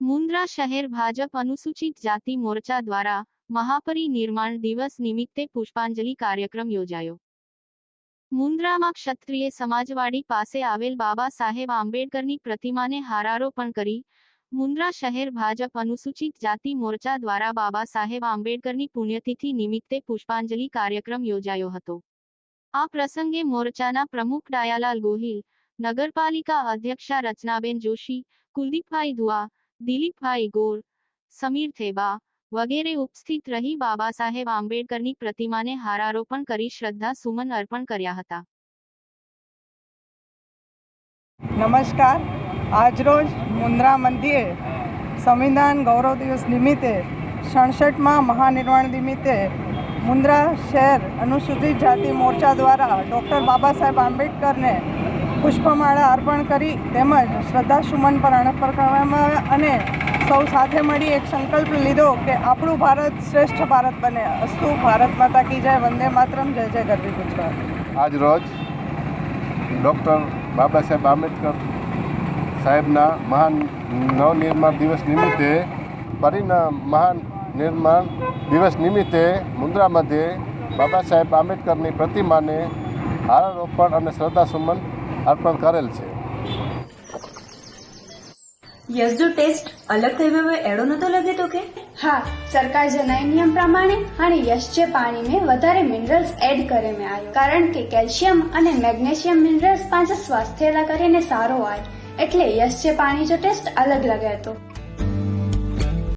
મુન્દ્રા શહેર ભાજપ અનુસૂચિત જાતિ મોરચા દ્વારા મહાપરિનિર્માણ દિવસ નિમિત્તે પુષ્પાંજલિ કાર્યક્રમ યોજાયો. મુન્દ્રામાં ક્ષત્રિય સમાજવાડી પાસે આવેલ બાબા સાહેબ આંબેડકરની પ્રતિમાને હારારોપણ કરી મુન્દ્રા શહેર ભાજપ અનુસૂચિત જાતિ મોરચા દ્વારા બાબા સાહેબ આંબેડકરની પુણ્યતિથિ નિમિત્તે પુષ્પાંજલિ કાર્યક્રમ યોજાયો હતો. આ પ્રસંગે મોરચાના પ્રમુખ ડાયાલાલ ગોહિલ, નગરપાલિકા અધ્યક્ષા રચનાબેન જોશી, કુલદીપભાઈ ધુઆ દિલીપભાઈ ગોર, સમીર થેબા વગેરે ઉપસ્થિત રહી બાબા સાહેબ આંબેડકરની પ્રતિમાને હારારોપણ કરી શ્રદ્ધા સુમન અર્પણ કર્યા હતા. નમસ્કાર. આજરોજ મુન્દ્રા મંદિરે સંવિધાન ગૌરવ દિવસ નિમિત્તે સડસઠમાં મહાનિર્વાણ નિમિત્તે મુન્દ્રા શહેર અનુસૂચિત જાતિ મોરચા દ્વારા ડૉક્ટર બાબા સાહેબ આંબેડકરને પુષ્પમાળા અર્પણ કરી તેમજ શ્રદ્ધાસુમન પર અર્પણ કરવામાં આવ્યા અને સૌ સાથે મળી એક સંકલ્પ લીધો કે આપણું ભારત શ્રેષ્ઠ ભારત બને. અસ્તુ ભારત માતા કી જય, વંદે માતરમ, જય જય ગરવી ગુજરાત. આજ રોજ ડૉક્ટર બાબા સાહેબ આંબેડકર સાહેબના મહાન નવનિર્માણ દિવસ નિમિત્તે, પરિણામ મહાન નિર્માણ દિવસ નિમિત્તે મુન્દ્રા મધ્યે બાબા સાહેબ આંબેડકરની પ્રતિમાને હારારોપણ અને શ્રદ્ધાસુમન અર્પણ કરેલ છે. યસ જો ટેસ્ટ અલગ થઈ ગયો એડો નતો લાગે તો કે? હા, સરકાર જણાય નિયમ પ્રમાણે અને યશ પાણી પાણીને વધારે મિનરલ્સ એડ કરે મેં આવ્યો કારણ કે કેલ્શિયમ અને મેગ્નેશિયમ મિનરલ્સ પાસે સ્વાસ્થ્ય કરીને સારો આય. એટલે યશ્ચે પાણી જો ટેસ્ટ અલગ લાગે હતો